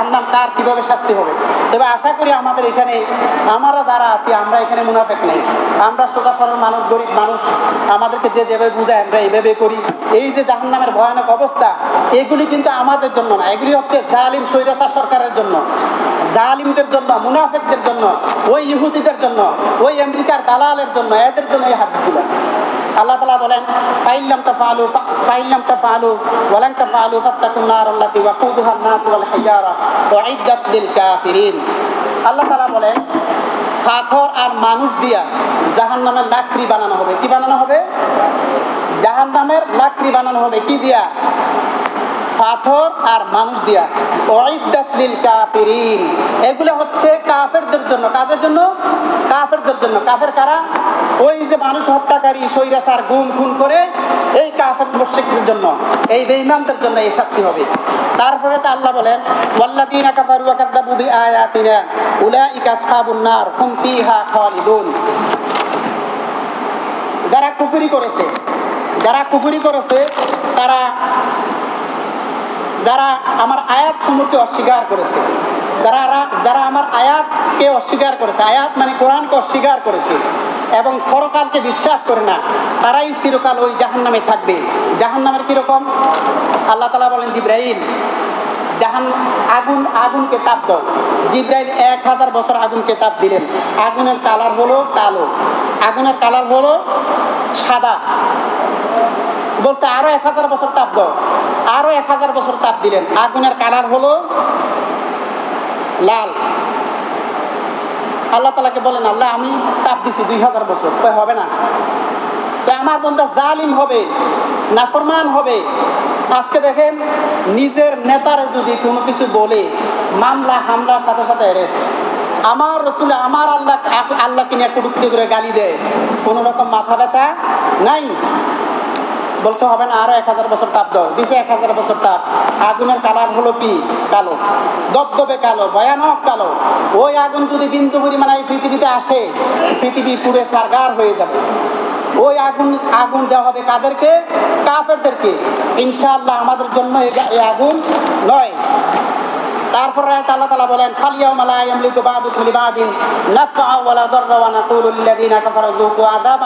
জাহান্নাম কার কীভাবে শাস্তি হবে? তবে আশা করি আমাদের এখানে, আমরা যারা আছি, আমরা এখানে মুনাফেক নেই। আমরা সোজা সরল মানুষ, গরিব মানুষ। আমাদেরকে যে যেভাবে বুঝায়, আমরা এইভাবে করি। এই যে জাহান্নামের ভয়ানক অবস্থা, এগুলি কিন্তু আমাদের জন্য না। এগুলি হচ্ছে জালিম স্বৈরাচার সরকারের জন্য। জালিমদের জন্য, মুনাফেকদের জন্য, ওই ইহুদিদের জন্য, ওই আমেরিকার দালালের জন্য, এদের জন্য এই হাদিসগুলো। আল্লাহ তালা বলেন ফাইল্লাম তা ওয়া নাস ওয়াল লিল কাফিরিন। আল্লাহ তালা বলেন পাথর আর মানুষ দিয়া জাহান নামের লাকড়ি বানানো হবে। কি বানানো হবে? জাহান নামের লাকড়ি বানানো হবে কি দিয়া? পাথর আর মানুষ দিয়া। কাফিরিন। এগুলো হচ্ছে কাফেরদের জন্য। কাদের জন্য? কাফেরদের জন্য। কাফের কারা? ওই যে মানুষ হত্যাকারী সৈরাচার গুম, খুন করে এই কাফের মুশরিকদের জন্য। এই বেঈমানদের জন্য এই শাস্তি হবে। তারপরে তো আল্লাহ বলেন, ওয়াল্লাযীনা কাফারু ওয়া কাযযাবু বিআয়াতিনা, উলাইকা আসহাবুন নার, হুম ফিহা খালিদুন। যারা কুফরি করেছে, যারা কুফরি করেছে, তারা যারা আমার আয়াত সমূহকে অস্বীকার করেছে, যারা যারা আমার আয়াতকে অস্বীকার করেছে, আয়াত মানে কোরআনকে অস্বীকার করেছে এবং পরকালকে বিশ্বাস করে না, তারাই চিরকাল ওই জাহান নামে থাকবে। জাহান নামের কীরকম আল্লাহ তালা বলেন জিব্রাহিম জাহান, আগুন আগুনকে তাপ দাও। জিব্রাইল এক হাজার বছর আগুনকে তাপ দিলেন। আগুনের কালার হলো কালো। আগুনের কালার হলো সাদা। বলতে আরও এক হাজার বছর তাপ দাও। আরও এক হাজার বছর তাপ দিলেন। আগুনের কালার হলো লাল। আল্লাহ তালাকে বলেন, আল্লাহ, আমি তাপ দিছি দুই হাজার বছর। তো হবে না? তো আমার বন্ধু জালিম হবে, নাফরমান হবে। আজকে দেখেন, নিজের নেতারে যদি কোনো কিছু বলে, মামলা, হামলার সাথে সাথে অ্যারেস্ট আমার রসুলে, আমার আল্লাহ, আল্লাহকে নিয়ে কুটুক্তি করে গালি দেয়। কোনো রকম মাথা ব্যথা নাই। বলতে হবে না, আরও এক হাজার বছর তাপ দাও। দিছে এক হাজার বছর তাপ। আগুনের কালার হলো কি? কালো। দপদপে কালো, ভয়ানক কালো। ওই আগুন যদি বিন্দু পরিমাণে এই পৃথিবীতে আসে, পৃথিবী পুরে সারগার হয়ে যাবে। ওই আগুন আগুন দেওয়া হবে কাদেরকে? কাফেরদেরকে। ইনশাআল্লাহ আমাদের জন্য এই আগুন নয়। তারপর আল্লাহ তালা বলেন ফালিয়াও মালা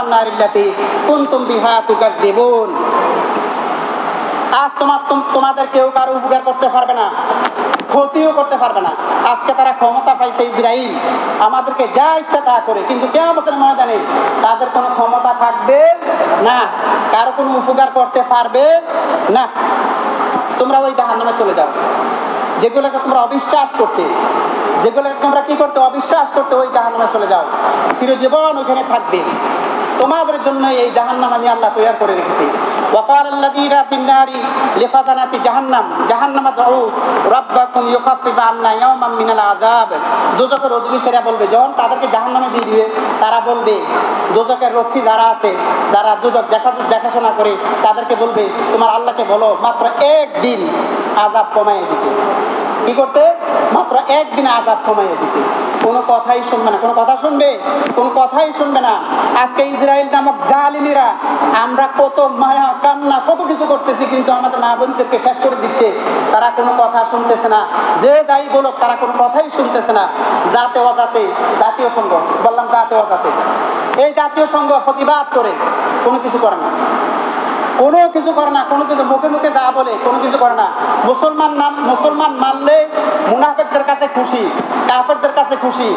নারিল্লাতি কুনতুম বিহা আজ তোমার তুম- তোমাদের কেউ কারও উপকার করতে পারবে না, ক্ষতিও করতে পারবে না। আজকে তারা ক্ষমতা পাইছে ইসরাইল, আমাদেরকে যা ইচ্ছা তা করে, কিন্তু কেয়ামতের ময়দানে তাদের কোনো ক্ষমতা থাকবে না, কারও কোনো উপকার করতে পারবে না। তোমরা ওই জাহান্নামে চলে যাও। যেগুলোকে তোমরা অবিশ্বাস করতে, যেগুলোকে তোমরা কি করতে, অবিশ্বাস করতে ওই জাহান্নামে চলে যাও। চিরজীবন ওখানে থাকবে। তোমাদের জন্য এই জাহান্নাম আমি আল্লাহ তৈরি করে রেখেছি। وقال الذين في النار لخزنة جهنم جهنم ادعوا ربكم يخفف عنا يوما من العذاب দোজকের অধিবেশীরা বলবে যখন তাদেরকে জাহান্নামে দিয়ে দিবে তারা বলবে দোজকের রক্ষী যারা আছে যারা দোজক দেখা দেখাশোনা করে তাদেরকে বলবে তোমার আল্লাহকে বলো মাত্র একদিন আজাব কমাইয়ে দিতে কি করতে? মাত্র একদিন আজাব কমাইয়ে দিতে। কোনো কথাই শুনবে না। কোনো কথা শুনবে? কোন কথাই শুনবে না। আজকে ইসরায়েল নামক জালিমিরা, আমরা কত মায়া, কান্না, কত কিছু করতেছি, কিন্তু আমাদের মা বোনদেরকে শেষ করে দিচ্ছে। তারা কোনো কথা শুনতেছে না। যে যাই বলুক, তারা কোনো কথাই শুনতেছে না। যাতে অজাতে, জাতীয় সংঘ বললাম জাতে অজাতে। এই জাতীয় সংঘ প্রতিবাদ করে কোনো কিছু করে না। কোনো কিছু করে না, কোনো কিছু মুখে মুখে যা বলে, কোনো কিছু করে না। মুসলমান নাম, মুসলমান মানলে মুনাফেকদের কাছে খুশি, কাফেরদের কাছে খুশি।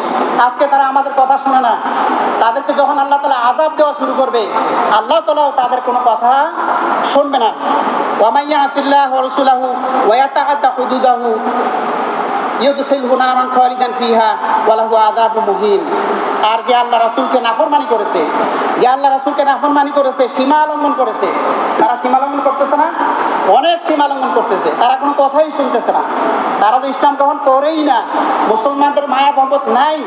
আজকে তারা আমাদের কথা শুনে না। তাদেরকে যখন আল্লাহ তালা আজাব দেওয়া শুরু করবে, আল্লাহ তালাও তাদের কোনো কথা শুনবে না। ওয়ামাইয়া আসিল্লাহ রসুলাহু ওয়াতাহাদ্দা হুদুদাহু। নারান খালিদান ফিহা ওয়া লাহু মুহিন। আর যে আল্লাহ রাসূলকে নাফরমানি করেছে, যে আল্লাহ রাসূলকে নাফরমানি করেছে, সীমা লঙ্ঘন করেছে। তারা সীমা লঙ্ঘন করতেছে না? অনেক সীমা লঙ্ঘন করতেছে। তারা কোনো কথাই শুনতেছে না। তারা তো ইসলাম গ্রহণ করেই না। মুসলমানদের মায়া মহব্বত নাই।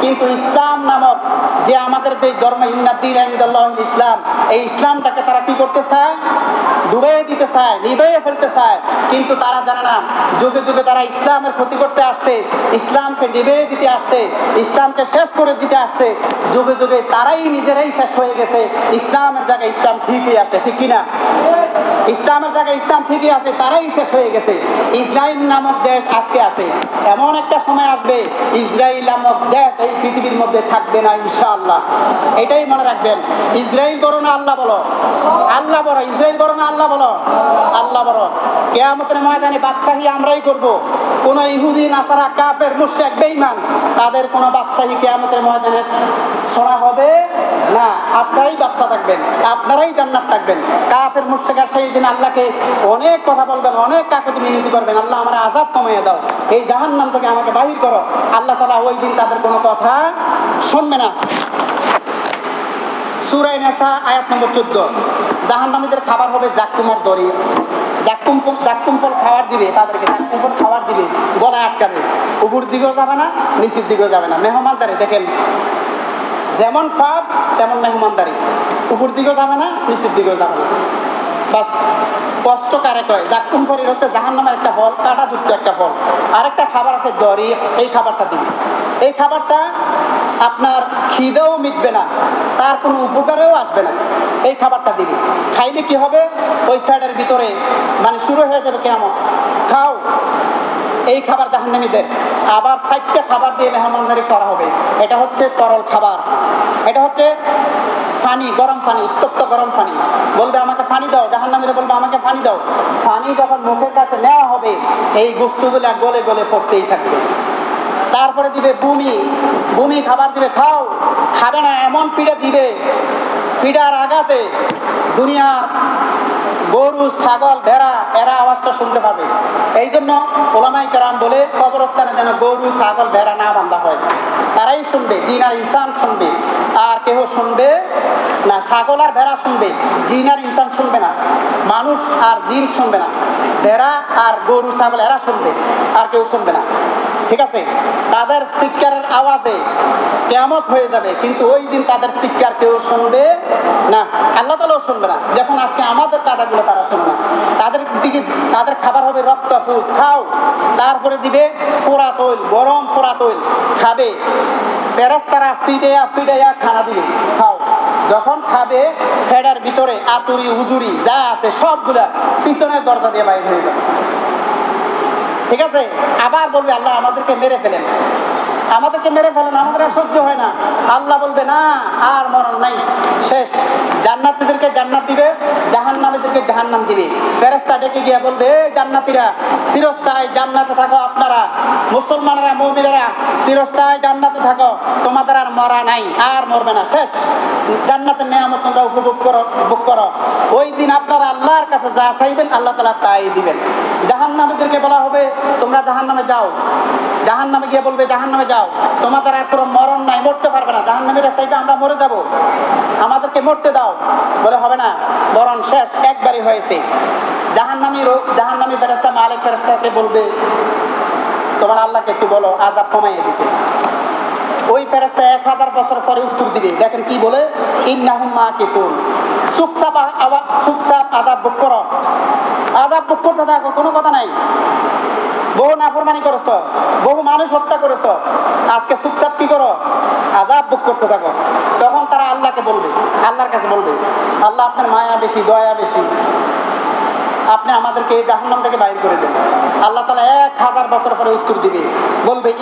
কিন্তু ইসলাম নামক যে আমাদের যে ধর্ম ইন্নাদ্দিন ইসলাম, এই ইসলামটাকে তারা কি করতে চায়? ডুবে দিতে চায় নিবেয়ে ফেলতে চায়, কিন্তু তারা জানে না। যুগে যুগে তারা ইসলামের ক্ষতি করতে আসছে, ইসলামকে নিবেয়ে দিতে আসছে, ইসলামকে শেষ করে দিতে আসছে। যুগে যুগে তারাই নিজেরাই শেষ হয়ে গেছে। ইসলামের জায়গায় ইসলাম ঠিকই আছে, ঠিক কিনা? ইসলামের জায়গায় ইসলাম ঠিকই আছে, তারাই শেষ হয়ে গেছে। ইসরায়েল নামক দেশ আজকে আছে। এমন একটা সময় আসবে ইসরায়েল নামক দেশ এই পৃথিবীর মধ্যে থাকবে না, ইনশাআল্লাহ। এটাই মনে রাখবেন। ইসরায়েল বড় না আল্লাহ বলো আল্লাহ বড় ইসরায়েল বড় না আল্লাহ বলো। আল্লাহ বড় কেয়ামতের ময়দানে বাদশাহী আমরাই করব। কোন ইহুদি, নাসারা, কাফের, মুশরিক, বেঈমান, তাদের কোনো বাদশাহী কেয়ামতের ময়দানে শোনা হবে না। আপনারাই বাচ্চা থাকবেন, আপনারাই জান্নাত থাকবেন। কাফের মুশরিকার সেই দিন আল্লাহকে অনেক কথা বলবেন, অনেক কাকুতি মিনতি করবেন। আল্লাহ আমার আজাব কমিয়ে দাও। এই জাহান্নাম থেকে আমাকে বাহির করো। আল্লাহ তালা ওই দিন তাদের কোনো কথা শুনবে না। সুরাই নেশা আয়াত নম্বর চোদ্দ। জাহান্নামীদের খাবার হবে জাক্কুমার দড়ি। জাক্কুম ফল জাক্কুম ফল দিবে, তাদেরকে জাক্কুম ফল দিবে, গলায় আটকাবে। উপর দিকেও যাবে না, নিচের দিকেও যাবে না। মেহমানদারি, দেখেন। যেমন পাপ তেমন মেহমানদারি। উপর দিকেও যাবে না, নিচের দিকেও যাবে না। বাস, কষ্ট কারে কয়? ফলের হচ্ছে জাহান নামের একটা ফল, কাঁটাযুক্ত একটা ফল। আরেকটা খাবার আছে দড়ি, এই খাবারটা দিবে এই খাবারটা আপনার খিদেও মিটবে না, তার কোনো উপকারেও আসবে না। এই খাবারটা দিবে। খাইলে কি হবে? ওই ফ্যাটের ভিতরে মানে শুরু হয়ে যাবে কেমন খাও। এই খাবার জাহান্নামীদের আবার সাইডটা খাবার দিয়ে মেহমানদারি করা হবে। এটা হচ্ছে তরল খাবার। এটা হচ্ছে পানি গরম পানি উত্তপ্ত গরম পানি বলবে, আমাকে পানি দাও। জাহান্নামীরা বলবে, আমাকে পানি দাও। পানি যখন মুখের কাছে নেওয়া হবে, এই বস্তুগুলা গলে গলে পড়তেই থাকবে। তারপরে দিবে বুমি। বুমি খাবার দিবে, খাও। খাবে না, এমন পিঠা দিবে পিঠার আঘাতে দুনিয়ার গরু, ছাগল, ভেড়া, এরা আওয়াজটা শুনতে পাবে। এই জন্য ওলামাই কেরাম বলে কবরস্থানে যেন গরু, ছাগল, ভেড়া না বান্ধা হয়। তারাই শুনবে, জিন আর ইনসান শুনবে। আর কেহ শুনবে না, ছাগল আর ভেড়া শুনবে, জিন আর ইনসান শুনবে না, মানুষ আর জিন শুনবে না, ভেড়া আর গরু, ছাগল, এরা শুনবে, আর কেউ শুনবে না। ঠিক আছে? তাদের শিক্ষারের আওয়াজে কেমত হয়ে যাবে, কিন্তু ওই দিন তাদের শিক্ষার কেউ শুনবে না। আল্লাহ তালাও শুনবে না। যখন আজকে আমাদের কাদাগুলো তারা শুনবে না। তাদের দিকে তাদের খাবার হবে রক্ত, ফুস, খাও। তারপরে দিবে পোড়া তৈল, গরম পোড়া তৈল। খাবে। ফেরাস তারা ফিডেয়া ফিডেয়া খানা দিবে। খাও। যখন খাবে, ফেডার ভিতরে আতুরি, হুজুরি যা আছে সবগুলা পিছনের দরজা দিয়ে বাইর হয়ে যাবে। ঠিক আছে? আবার বলবে আল্লাহ আমাদেরকে মেরে ফেলেন। আমাদেরকে মেরে ফেলেন, আমাদের আর সহ্য হয় না। আল্লাহ বলবে, না, আর মরণ নাই। শেষ। জান্নাতীদেরকে জান্নাত দিবে, জাহান্নামীদেরকে জাহান্নাম দিবে। ফেরেস্তা ডেকে গিয়ে বলবে, "এই জান্নাতীরা, চিরস্থায় জান্নাতে থাকো আপনারা। মুসলমানেরা, মৌমিনেরা, চিরস্থায় জান্নাতে থাকো। তোমাদের আর মরা নাই, আর মরবে না। শেষ। জান্নাতের নিয়ামত তোমরা উপভোগ করো ভোগ করো। ওই দিন আপনারা আল্লাহর কাছে যা চাইবেন, আল্লাহ তালা তাই দিবেন। জাহান্নামীদেরকে বলা হবে, তোমরা জাহান্নামে যাও। জাহান্নামে গিয়ে বলবে, জাহান্নামে যাও। তোমাদের আর কোনো মরণ নাই, মরতে পারবে না। জাহান্নামীরা চাইবে আমরা মরে যাব। আমাদেরকে মরতে দাও। বলে হবে না, মরণ শেষ, একবারই হয়েছে। জাহান্নামী রোগ, জাহান্নামী ফেরেস্তা মালিক ফেরেস্তাকে বলবে, তোমার আল্লাহকে একটু বলো আজাব কমাইয়ে দিতে। ওই ফেরেস্তা এক হাজার বছর পরে উত্তর দিবে। দেখেন কি বলে, ইন্নাহুম মা কিতুন আ- আবার চুপচাপ আজাব বুক করো। আজাব বুক করতে থাকো, কোনো কথা নাই। বহু নাফরমানি করেছ, বহু মানুষ হত্যা করেছ, আজকে চুপচাপ কি করো? আজাব বুক করতে থাকো। তখন তারা আল্লাহকে বলবে, আল্লাহর কাছে বলবে, আল্লাহ আপনার মায়া বেশি, দয়া বেশি। আপনি আমাদেরকে এই জাহান্নাম থেকে বাইর করে দেন। আল্লাহ তালা এক হাজার বছর পরে উত্তর দিবে। বলবে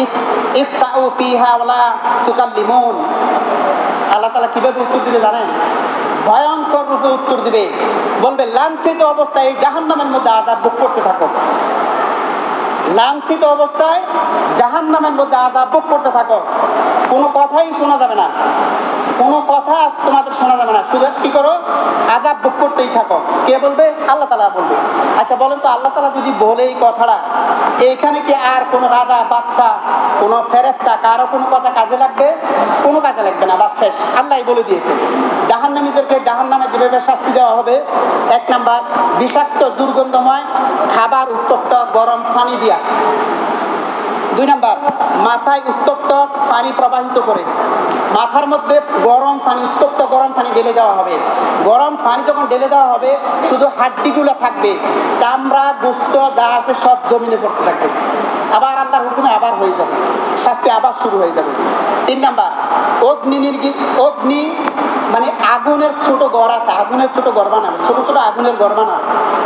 আল্লাহ তালা কীভাবে উত্তর দিবে জানেন? ভয়ঙ্কর রূপে উত্তর দিবে। বলবে, লাঞ্ছিত অবস্থায় এই জাহান্নামের মধ্যে আজাব বুক করতে থাকো। লাঞ্ছিত অবস্থায় জাহান নামের মধ্যে আজাব ভোগ করতে থাকো। কোনো কথাই শোনা যাবে না। কোনো কথা তোমাদের শোনা যাবে না। শুধু কি করো আজাব ভোগ করতেই থাকো। কে বলবে? আল্লাহ তালা বলবে। আচ্ছা বলেন তো, আল্লাহ তালা যদি বলে এই কথাটা এইখানে কি আর কোনো রাজা বাদশা কোনো ফেরেস্তা কারও কোনো কথা কাজে লাগবে? কোনো কাজে লাগবে না। বাস শেষ। আল্লাহ বলে দিয়েছে। জাহান্নামীদেরকে জাহান্নামে যেভাবে শাস্তি দেওয়া হবে, এক নাম্বার, বিষাক্ত, দুর্গন্ধময় খাবার উত্তপ্ত গরম পানি দিয়া। দুই নাম্বার, মাথায় উত্তপ্ত পানি প্রবাহিত করে। মাথার মধ্যে গরম পানি, উত্তপ্ত গরম পানি ঢেলে দেওয়া হবে। গরম পানি যখন ঢেলে দেওয়া হবে, শুধু হাড্ডিগুলো থাকবে। চামড়া, গোস্ত, যা আছে সব জমিনে পড়তে থাকবে। আবার আল্লাহর হুকুমে আবার হয়ে যাবে। শাস্তি আবার শুরু হয়ে যাবে। তিন নাম্বার, অগ্নি নির্গিত অগ্নি মানে আগুনের ছোট ঘর আছে, আগুনের ছোট ঘর বানাবে, ছোট ছোট আগুনের ঘর বানাবে।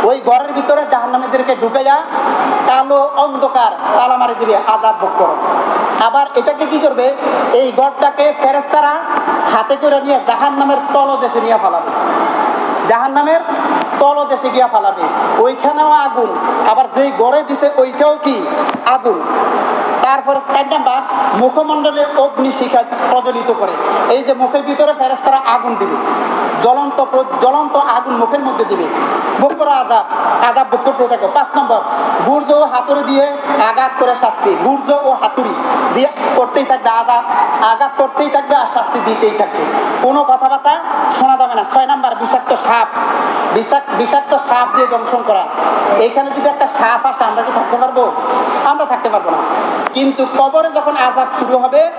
ওই ঘরের ভিতরে জাহান্নামীদেরকে যা কালো অন্ধকার তালা মারি দিবে আজাব ভোগ করো। আবার এটাকে কি করবে? এই ঘরটাকে ফেরেস্তারা হাতে করে নিয়ে জাহান নামের তলদেশে নিয়ে ফালাবে। জাহান নামের তলদেশে গিয়া ফালাবে। ওইখানেও আগুন। আবার যেই গড়ে দিছে, ওইটাও কি? আগুন। তারপরে চার নাম্বার মুখমণ্ডলে অগ্নি শিখা প্রজ্বলিত করে। এই যে মুখের ভিতরে ফেরেস্তারা আগুন দিবে। জ্বলন্ত জ্বলন্ত আগুন মুখের মধ্যে দিবে। ভোগ করো আজাব আজাব ভোগ করতে থাকো। পাঁচ নম্বর গুর্জ ও হাতুড়ি দিয়ে আঘাত করে শাস্তি। গুর্জ ও হাতুড়ি দিয়ে করতেই থাকবে আঘাত আঘাত করতেই থাকবে আর শাস্তি দিতেই থাকবে। কোনো কথাবার্তা শোনা যাবে না। ছয় নাম্বার, বিষাক্ত সাপ। বিষাক্ত বিষাক্ত সাপ দিয়ে দংশন করা। এখানে যদি একটা সাপ আসে, আমরা কি থাকতে পারব? আমরা থাকতে পারব না। কিন্তু কবরে যখন আজাব শুরু হবে,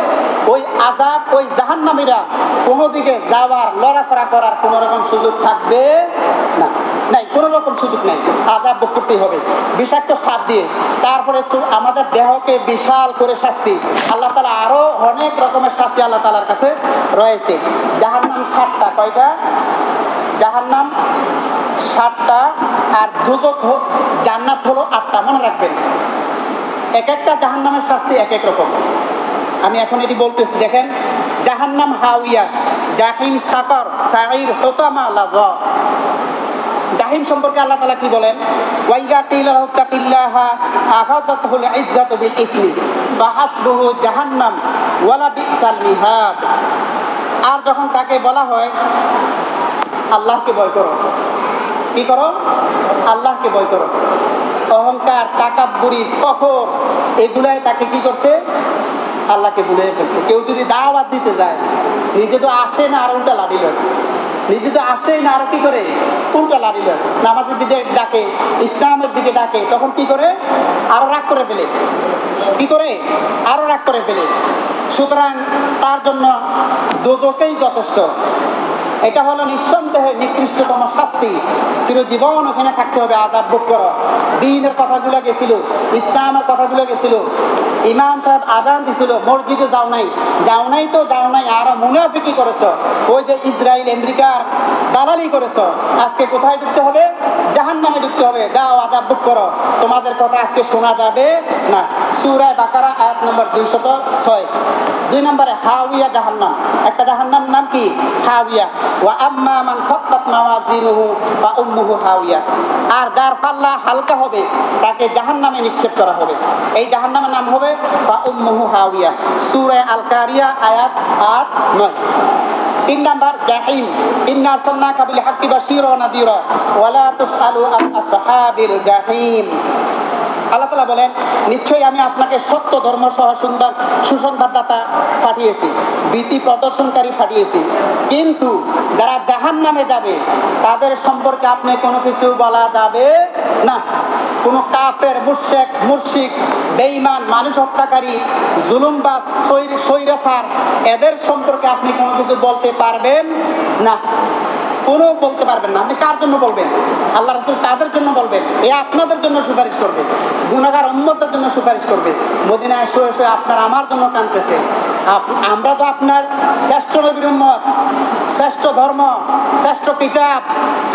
ওই আজাব ওই জাহান্নামীরা কোনো দিকে যাওয়ার লড়াফড়া করার কোনো রকম সুযোগ থাকবে না। নাই, কোনো রকম সুযোগ নাই। আজাব ভোগ করতেই হবে। বিষাক্ত সাপ দিয়ে। তারপরে আমাদের দেহকে বিশাল করে শাস্তি। আল্লাহ তালা আরও অনেক রকমের শাস্তি আল্লাহ তালার কাছে রয়েছে। জাহান্নাম সাতটা কয়টা? জাহান্নাম সাতটা আর দুজক হোক জান্নাত হলো আটটা। মনে রাখবেন। এক একটা জাহান নামের শাস্তি এক এক রকম। আমি এখন এটি বলতেছি, দেখেন জাহান্নাম হাউইয়া জাহিম সাকর সাইর হোতামা লাজা জাহিম সম্পর্কে আল্লাহ তালা কি বলেন? ওয়াইগা কিলা তাকিল্লাহা আখাদাতহুল ইজ্জাতু বিল ইসমি জাহান্নাম ওয়ালা বিসাল মিহাদ। আর যখন তাকে বলা হয়, আল্লাহকে ভয় করো। কি করো? আল্লাহকে ভয় করো। অহংকার টাকাবুরি ফখর এগুলাই তাকে কি করছে? আল্লাহকে ভুলে ফেলছে। কেউ যদি দাওয়াত দিতে যায়, নিজে তো আসে না আর উল্টা লাড়ি লয়। নিজে তো আসেই না আর কি করে? উল্টা লাড়ি নামাজের দিকে ডাকে, ইসলামের দিকে ডাকে, তখন কি করে? আরও রাগ করে ফেলে। কি করে? আরও রাগ করে ফেলে। সুতরাং তার জন্য দোজকেই যথেষ্ট। এটা হলো নিঃসন্দেহে নিকৃষ্টতম শাস্তি। চিরজীবন ওখানে থাকতে হবে আজাব ভোগ করো। দিনের কথাগুলো গেছিল, ইসলামের কথাগুলো গেছিল। ইমাম সাহেব আজান দিছিল, মসজিদে যাও নাই। যাও নাই তো যাও নাই, আরও মুনাফিকি করেছ। ওই যে ইসরায়েল, আমেরিকার দালালি করেছ। আজকে কোথায় ঢুকতে হবে? জাহান নামে ঢুকতে হবে। যাও আজাব ভোগ করো। তোমাদের কথা আজকে শোনা যাবে না। সুরায় বাকারা, আয়াত নম্বর দুইশত ছয়। দুই নম্বরে হাউইয়া জাহান্নাম। একটা জাহান্নাম নাম কি? হাউইয়া ওয়া আম্মা মান খাফফাত মাওয়াজিনুহু, ফা উম্মুহু হাউইয়া আর যার পাল্লা হালকা হবে, তাকে জাহান্নামে নিক্ষেপ করা হবে। এই জাহান্নামের নাম হবে, ফা উম্মুহু হাউইয়া সূরা আল কারিয়া আয়াত 8 9 তিন নাম্বার জাহিম ইন্না আরসালনাকা বিল হাক্কি বাশীরা ওয়া নাযীরা ওয়া লা তুসআলু আন আসহাবিল জাহিম আল্লাহ তালা বলেন, নিশ্চয়ই আমি আপনাকে সত্য ধর্ম সহ সুন্দর সুসংবাদদাতা পাঠিয়েছি, ভীতি প্রদর্শনকারী পাঠিয়েছি। কিন্তু যারা জাহান নামে যাবে, তাদের সম্পর্কে আপনি কোনো কিছু বলা যাবে না। কোনো কাফের মুর্শেক মুর্শিক বেঈমান, মানুষ হত্যাকারী, জুলুমবাজ, সৈর- স্বৈরাচার এদের সম্পর্কে আপনি কোনো কিছু বলতে পারবেন না। কোনো বলতে পারবেন না। আপনি কার জন্য বলবেন? আল্লাহ রসুল তাদের জন্য বলবেন? এ আপনাদের জন্য সুপারিশ করবে। গুণাগার উন্মতের জন্য সুপারিশ করবে। মদিনায় শুয়ে শুয়ে আপনার আমার জন্য কানতেছে আমরা তো আপনার শ্রেষ্ঠ নবীর উম্মত, শ্রেষ্ঠ ধর্ম, শ্রেষ্ঠ কিতাব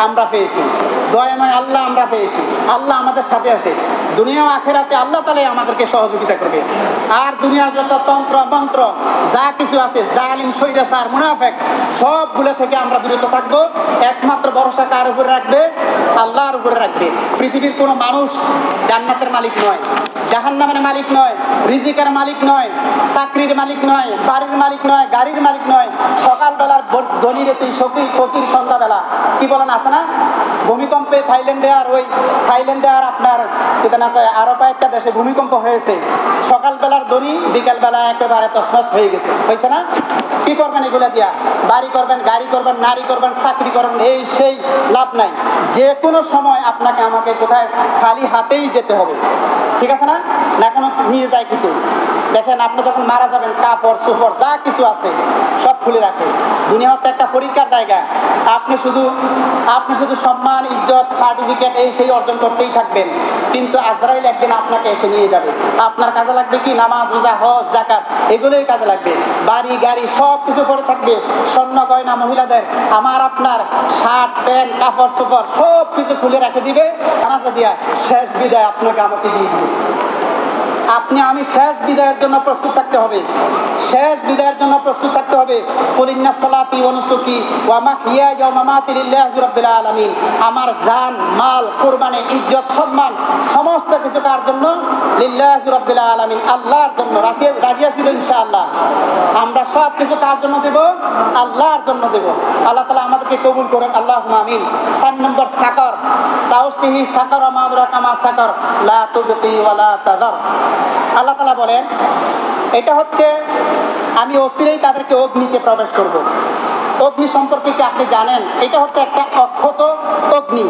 আমরা পেয়েছি। দয়াময় আল্লাহ আমরা পেয়েছি। আল্লাহ আমাদের সাথে আছে। দুনিয়া আখেরাতে আল্লাহ তালে আমাদেরকে সহযোগিতা করবে। আর দুনিয়ার যত তন্ত্র, মন্ত্র, যা কিছু আছে, জালিম সৈরাচার মুনাফেক সবগুলো থেকে আমরা বিরত থাকব। একমাত্র ভরসা কার উপরে রাখবে? আল্লাহর উপরে রাখবে। পৃথিবীর কোনো মানুষ জান্নাতের মালিক নয়, জাহান্নামের মালিক নয়, রিজিকের মালিক নয়, চাকরির মালিক নয়, বাড়ির মালিক নয়, গাড়ির মালিক নয়। সকালবেলার ধনীরে তুই ফকির ফকির সন্ধ্যাবেলা। কি বলেন, আছে না? ভূমিকম্পে থাইল্যান্ডে আর ওই থাইল্যান্ডে আর আপনার না আরও কয়েকটা দেশে ভূমিকম্প হয়েছে। সকালবেলার ধনী বিকালবেলা একেবারে তসমস হয়ে গেছে। হয়েছে না? কি করবেন এগুলা দিয়া? বাড়ি করবেন, গাড়ি করবেন, নারী করবেন, চাকরি করবেন এই সেই লাভ নাই। যে কোনো সময় আপনাকে আমাকে কোথায় খালি হাতেই যেতে হবে। ঠিক আছে না? না কোনো নিয়ে যায় কিছু। দেখেন আপনি যখন মারা যাবেন, কাপড়, সুপড়, যা কিছু আছে, সব খুলে রাখে। দুনিয়া হচ্ছে একটা পরীক্ষার জায়গা। আপনি শুধু আপনি শুধু সম্মান, ইজ্জত সার্টিফিকেট এই সেই অর্জন করতেই থাকবেন। কিন্তু আজরাইল একদিন আপনাকে এসে নিয়ে যাবে। আপনার কাজে লাগবে কি? নামাজ, রোজা, হজ জাকাত এগুলোই কাজে লাগবে। বাড়ি, গাড়ি, সব কিছু পরে থাকবে। স্বর্ণ, গয়না, মহিলাদের, আমার, আপনার, শার্ট, প্যান্ট, কাপড় চোপড় সব কিছু খুলে রাখে দিবে। আনাজা দিয়া শেষ বিদায় আপনাকে আমাকে দিয়ে দিবে। আপনি আমি শেষ বিদায়ের জন্য প্রস্তুত থাকতে হবে। শেষ বিদায়ের জন্য প্রস্তুত থাকতে হবে। কলিন্না সলাতি অনুসুকি ওয়ামা হিয়া মামাতি লিল্লাহি রাব্বিল আলামিন। আমার জান, মাল, কুরবানি, ইজ্জত, সম্মান সমস্ত কিছু কার জন্য? লিল্লাহি রাব্বিল আলামিন। আল্লাহর জন্য। রাজি রাজি আছি ইনশাআল্লাহ। আমরা সব কিছু কার জন্য দেব? আল্লাহর জন্য দেব। আল্লাহ তাআলা আমাদেরকে কবুল করেন আল্লাহুম্মা আমিন। সাত নম্বর সাকর। সাউসতিহি সাকর মামরা কামা সাকর। লা তুবকি ওয়ালা তাদার। আল্লাহ তালা বলেন, এটা হচ্ছে আমি অচিরেই তাদেরকে অগ্নিতে প্রবেশ করব। অগ্নি সম্পর্কে কি আপনি জানেন? এটা হচ্ছে একটা অক্ষত অগ্নি।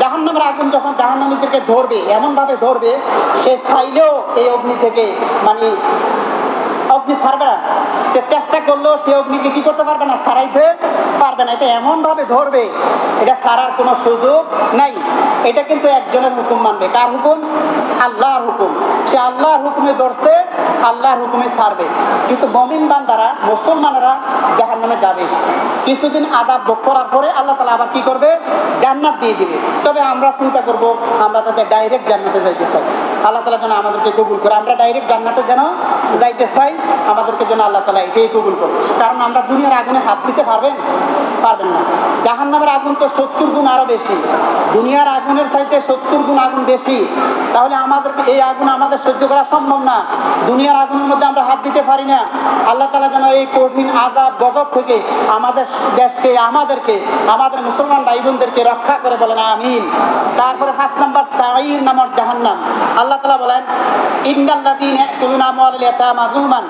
জাহান্নামের আগুন যখন জাহান্নামীদেরকে ধরবে, এমনভাবে ধরবে, সে চাইলেও এই অগ্নি থেকে মানে অগ্নি ছাড়বে না। যে চেষ্টা করলেও সে অগ্নিকে কি করতে পারবে না? সারাইতে পারবে না। এটা এমন ভাবে ধরবে, এটা সারার কোনো সুযোগ নাই। এটা কিন্তু একজনের হুকুম মানবে। কার হুকুম? আল্লাহর হুকুম। সে আল্লাহর হুকুমে ধরছে, আল্লাহর হুকুমে সারবে। কিন্তু মমিন বান্দারা, মুসলমানেরা জাহান নামে যাবে। কিছুদিন আদাব ভোগ করার পরে আল্লাহ তালা আবার কি করবে? জান্নাত দিয়ে দিবে। তবে আমরা চিন্তা করব, আমরা যাতে ডাইরেক্ট জান্নাতে যাইতে চাই। আল্লাহ তালা যেন আমাদেরকে কবুল করে। আমরা ডাইরেক্ট জান্নাতে যেন যাইতে চাই, আমাদেরকে যেন আল্লাহ তালা এটাই কবুল করবে কারণ আমরা দুনিয়ার আগুনে হাত দিতে পারবেন? পারবেন না। জাহান নামের আগুন তো সত্তর গুণ আরও বেশি। দুনিয়ার আগুনের চাইতে সত্তর গুণ আগুন বেশি। তাহলে আমাদেরকে এই আগুন আমাদের সহ্য করা সম্ভব না। দুনিয়ার আগুনের মধ্যে আমরা হাত দিতে পারি না। আল্লাহ তালা যেন এই কঠিন আজাব গজব থেকে আমাদের দেশকে, আমাদেরকে, আমাদের মুসলমান ভাই বোনদেরকে রক্ষা করে বলেন, আমিন। তারপরে পাঁচ নম্বর সাইর নামর জাহান্নাম। আল্লাহ তালা বলেন ইন্দাল্লাদিন কুলুনা মাল ইয়াতামা যুলমান,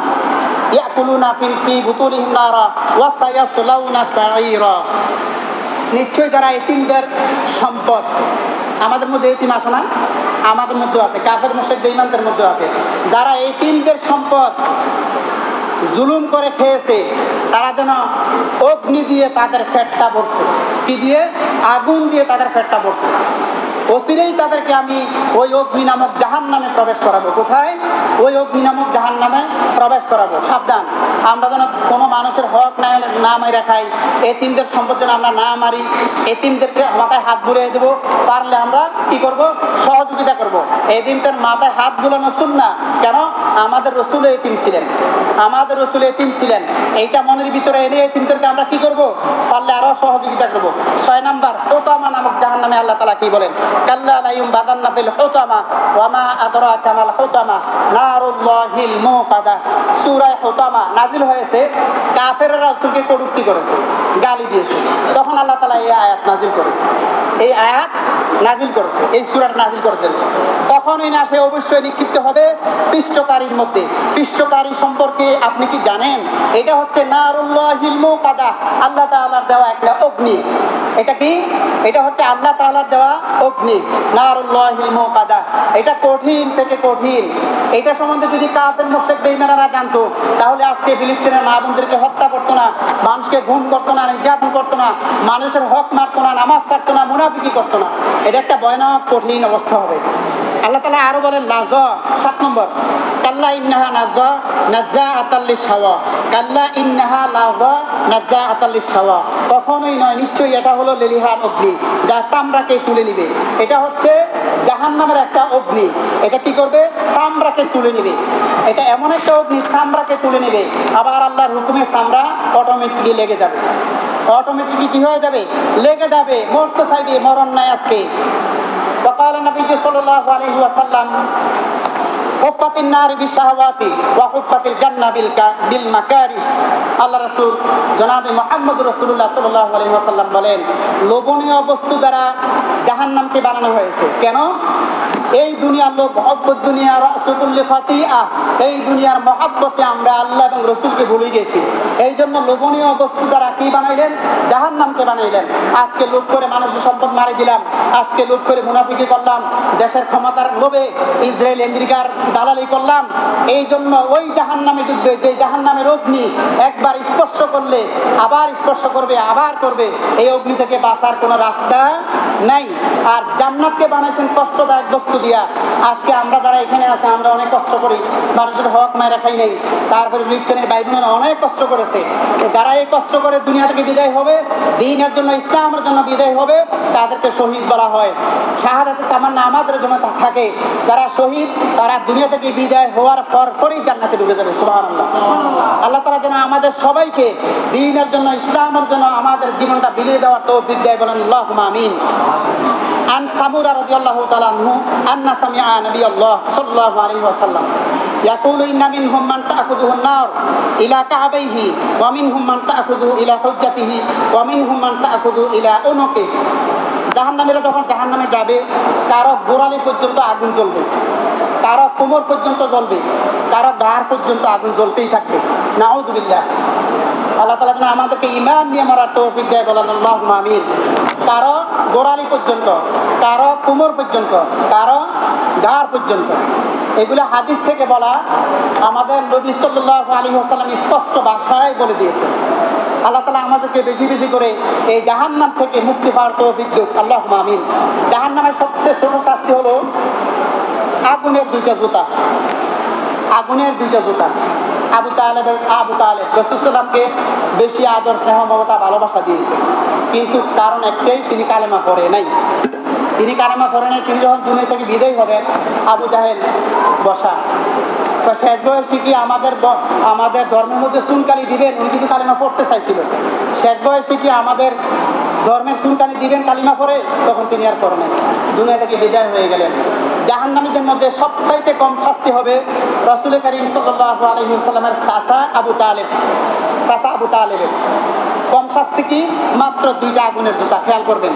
ইয়াকুলুনা ফিল, ফি বুতুনিহিম নারা, ওয়া সায়াসলাউনা সাইরা নিশ্চয়ই যারা এতিমদের সম্পদ, আমাদের মধ্যে এতিম আছে না? আমাদের মধ্যে আছে, কাফের মোশেক বেইমানদের মধ্যে আছে। যারা এতিমদের সম্পদ জুলুম করে খেয়েছে, তারা যেন অগ্নি দিয়ে তাদের পেটটা পড়ছে কি দিয়ে? আগুন দিয়ে তাদের পেটটা ভরছে। অচিরেই তাদেরকে আমি ওই অগ্নি নামক জাহান নামে প্রবেশ করাবো। কোথায়? ওই অগ্নি নামক জাহান নামে প্রবেশ করাবো। সাবধান। আমরা যেন কোনো মানুষের হক না না মাইরা খাই। এতিমদের সম্পদ যেন আমরা না মারি। এতিমদেরকে মাথায় হাত বুলিয়ে দেবো। পারলে আমরা কি করব? সহযোগিতা করব। এতিমদের মাথায় হাত বুলানো না কেন? আমাদের রসুল এতিম ছিলেন। আমাদের রসুল এতিম ছিলেন। এইটা মনের ভিতরে এনে এতিমদেরকে আমরা কি করব? পারলে আরও সহযোগিতা করব। ছয় নাম্বার হোতামা নামক জাহান নামে আল্লাহ তালা কি বলেন? কাল্লা না সে অবশ্যই নিক্ষিপ্ত হবে পৃষ্ঠকারীর মধ্যে। পৃষ্ঠকারী সম্পর্কে আপনি কি জানেন? এটা হচ্ছে নারুল্লাহিল আল্লাহ তাআলার দেওয়া একটা অগ্নি। এটা কি? এটা হচ্ছে আল্লাহ তাআলার দেওয়া অগ্নি। এটা কঠিন থেকে কঠিন। এটা সম্বন্ধে যদি কাফের, মুশরিক, বেঈমানেরা জানতো, তাহলে আজকে ফিলিস্তিনের মা বোনদেরকে হত্যা করতো না, মানুষকে গুম করতো না, নির্যাতন করতো না, মানুষের হক মারতো না, নামাজ ছাড়তো না, মুনাফিকি করতো না। এটা একটা ভয়ানক, কঠিন অবস্থা হবে। আল্লাহ তালা আরও বলেন লাজ সাত নম্বর। কাল্লা ইন্নাহা নাজ নাজ্জা আতাল্লি সাওয়া কাল্লা ইন্নাহা লাজ নাজ্জা আতাল্লি সাওয়া কখনোই নয়, নিশ্চয়ই এটা হলো লেলিহার অগ্নি, যা চামড়াকে তুলে নিবে। এটা হচ্ছে জাহান নামের একটা অগ্নি। এটা কি করবে? চামড়াকে তুলে নেবে। এটা এমন একটা অগ্নি, চামড়াকে তুলে নেবে। আবার আল্লাহর হুকুমের চামড়া অটোমেটিকলি লেগে যাবে। অটোমেটিকলি কি হয়ে যাবে? লেগে যাবে। মরতে চাইবে, মরণ নাই আজকে। সকাল নবীজি সাল্লাহ আলহি ওয়াসাল্লাম হুফাতিন নারী বিশাহওয়াতি ওয়া হুফাতিল জান্নাহ বিল বিল মাকারি। আল্লাহ রাসূল জনাবে মুহাম্মদ রাসূলুল্লাহ সাল্লাল্লাহু আলাইহি ওয়াসাল্লাম বলেন, লোভনীয় বস্তু দ্বারা জাহান্নামকে বানানো হয়েছে। কেন? এই দুনিয়ার লোক মহব্বত দুনিয়া রসুল্লি ফাতিয়া এই দুনিয়ার মহাব্বতে আমরা আল্লাহ এবং রসুলকে ভুলে গেছি। এই জন্য লোভনীয় বস্তু দ্বারা কি বানাইলেন? জাহান নামকে বানাইলেন। আজকে লোভ করে মানুষের সম্পদ মারি দিলাম। আজকে লোভ করে মুনাফিকি করলাম। দেশের ক্ষমতার লোভে ইসরায়েল, আমেরিকার দালালি করলাম। এই জন্য ওই জাহান নামে ডুববে, যে জাহান নামের অগ্নি একবার স্পর্শ করলে আবার স্পর্শ করবে, আবার করবে। এই অগ্নি থেকে বাঁচার কোনো রাস্তা নাই। আর জান্নাতকে বানাইছেন কষ্টদায়ক বস্তু দিয়া আজকে আমরা যারা এখানে আছে আমরা অনেক কষ্ট করি। মানুষের হক মায়ের খাই নেই। তারপরে ফিলিস্তিনের ভাই বোনেরা অনেক কষ্ট করেছে। যারা এই কষ্ট করে দুনিয়া থেকে বিদায় হবে দিনের জন্য ইসলামের জন্য বিদায় হবে তাদেরকে শহীদ বলা হয়। শাহাদাতে তামান্না আমাদের জন্য থাকে। যারা শহীদ তারা দুনিয়া থেকে বিদায় হওয়ার পর পরই জান্নাতে ডুবে যাবে সুবাহ আল্লাহ তারা যেন আমাদের সবাইকে দিনের জন্য ইসলামের জন্য আমাদের জীবনটা বিলিয়ে দেওয়ার তো দেয় বলেন আল্লাহ আমিন। আন সামুরা রদি আল্লাহ তালাহু আন্না সামিআ নবী আল্লাহ সাল্লাল্লাহু আলাইহি ওয়াসাল্লাম। ইয়াকুলু ইন্না মিনহুম মান তা'খুযুহু নার ইলা কাবাইহি ওয়া মিনহুম মান তা'খুযুহু ইলা হুজ্জাতিহি ওয়া মিনহুম মান তা'খুযুহু ইলা উনুকি যখন জাহান্নামে যাবে, কারও গোড়ালি পর্যন্ত আগুন জ্বলবে, কারও কোমর পর্যন্ত জ্বলবে, কারও গাড় পর্যন্ত আগুন জ্বলতেই থাকবে। নাউদুবিল্লাহ আল্লাহ তালা যেন আমাদেরকে ইমান নিয়ে মরার তৌফিক দেয় বলেন আল্লাহ আমিন। কারও গোড়ালি পর্যন্ত, কারও কোমর পর্যন্ত, কারও গাড় পর্যন্ত। এগুলো হাদিস থেকে বলা আমাদের নবী সাল্লাহ আলী হাসালাম স্পষ্ট ভাষায় বলে দিয়েছে। আল্লাহ তালা আমাদেরকে বেশি বেশি করে এই জাহান্নাম থেকে মুক্তি পাওয়ার তৌফিক আল্লাহ আমিন। জাহান্নামের সবচেয়ে ছোট শাস্তি হলো আগুনের দুইটা জুতা। আগুনের দুইটা জুতা। আবু তালেবের আবু তালেব রসুলামকে বেশি আদর, স্নেহ, মমতা, ভালোবাসা দিয়েছে। কিন্তু কারণ একটাই, তিনি কালেমা পড়ে নাই। তিনি কালেমা পড়ে নাই, তিনি যখন দুনিয়া থেকে বিদায় হবেন আবু জাহেল বসা। শেষ বয়সে কি আমাদের আমাদের ধর্মের মধ্যে চুনকালি দিবেন? উনি কিন্তু কালেমা পড়তে চাইছিলেন শেষ বয়সে কি আমাদের ধর্মের চুনকালি দিবেন কালিমা পড়ে তখন তিনি আর করেন দুনিয়া থেকে বিদায় হয়ে গেলেন। জাহান্নামীদের মধ্যে সবচাইতে কম শাস্তি হবে রসুল করিম সাল্লাল্লাহু আলাইহি সাল্লামের চাচা আবু তালেব। চাচা আবু তালেবের। কম শাস্তি কি? মাত্র দুইটা আগুনের জুতা, খেয়াল করবেন।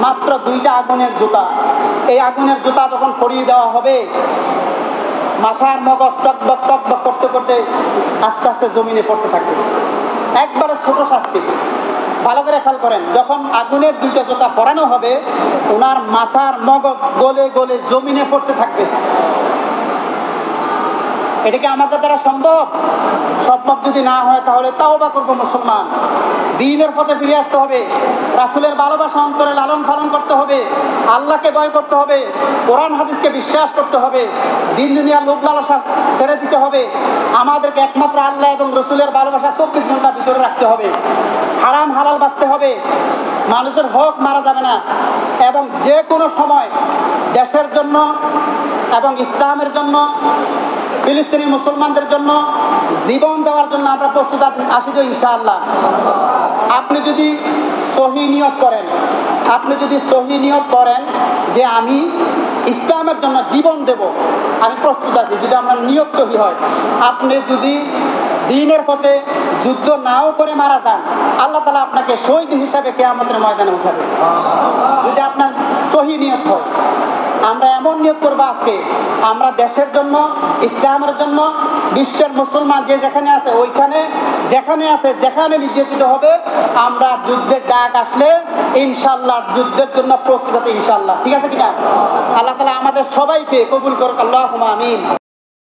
মাত্র দুইটা আগুনের জুতা। এই আগুনের জুতা যখন পরিয়ে দেওয়া হবে, মাথার মগজ টকবক টকবক করতে করতে আস্তে আস্তে জমিনে পড়তে থাকবে। একবারে ছোট শাস্তি। ভালো করে খেয়াল করেন, যখন আগুনের দুইটা জোতা পরানো হবে ওনার মাথার মগজ গলে গলে জমিনে পড়তে থাকবে। এটা কি আমাদের দ্বারা সম্ভব? সম্ভব যদি না হয়, তাহলে তাও বা করব মুসলমান। দিনের পথে ফিরে আসতে হবে। রাসুলের ভালোবাসা অন্তরে লালন পালন করতে হবে। আল্লাহকে ভয় করতে হবে। কোরআন, হাদিসকে বিশ্বাস করতে হবে। দিন দুনিয়ার লোক লালসা ছেড়ে দিতে হবে। আমাদেরকে একমাত্র আল্লাহ এবং রসুলের ভালোবাসা চব্বিশ ঘণ্টা ভিতরে রাখতে হবে। হারাম, হালাল বাঁচতে হবে। মানুষের হক মারা যাবে না। এবং যে কোনো সময় দেশের জন্য এবং ইসলামের জন্য ফিলিস্তিনি মুসলমানদের জন্য জীবন দেওয়ার জন্য আমরা প্রস্তুত আছি- আছি তো ইনশাআল্লাহ। আপনি যদি সহি নিয়ত করেন, আপনি যদি সহি নিয়ত করেন যে আমি ইসলামের জন্য জীবন দেব, আমি প্রস্তুত আছি, যদি আপনার নিয়ত সহি হয়। আপনি যদি দিনের পথে যুদ্ধ নাও করে মারা যান, আল্লাহ তালা আপনাকে শহীদ হিসাবে কেয়ামতের ময়দানে উঠাবে। যদি আপনার সহি নিয়ত হয় আমরা এমন নিয়োগ করব আজকে। আমরা দেশের জন্য, ইসলামের জন্য, বিশ্বের মুসলমান যে যেখানে আছে, ওইখানে যেখানে আছে, যেখানে নির্যাতিত হবে, আমরা যুদ্ধের ডাক আসলে ইনশাল্লাহ যুদ্ধের জন্য প্রস্তুত আছে ইনশাল্লাহ। ঠিক আছে কিনা? আল্লাহ তালা আমাদের সবাইকে কবুল করুক আল্লাহ আমিন।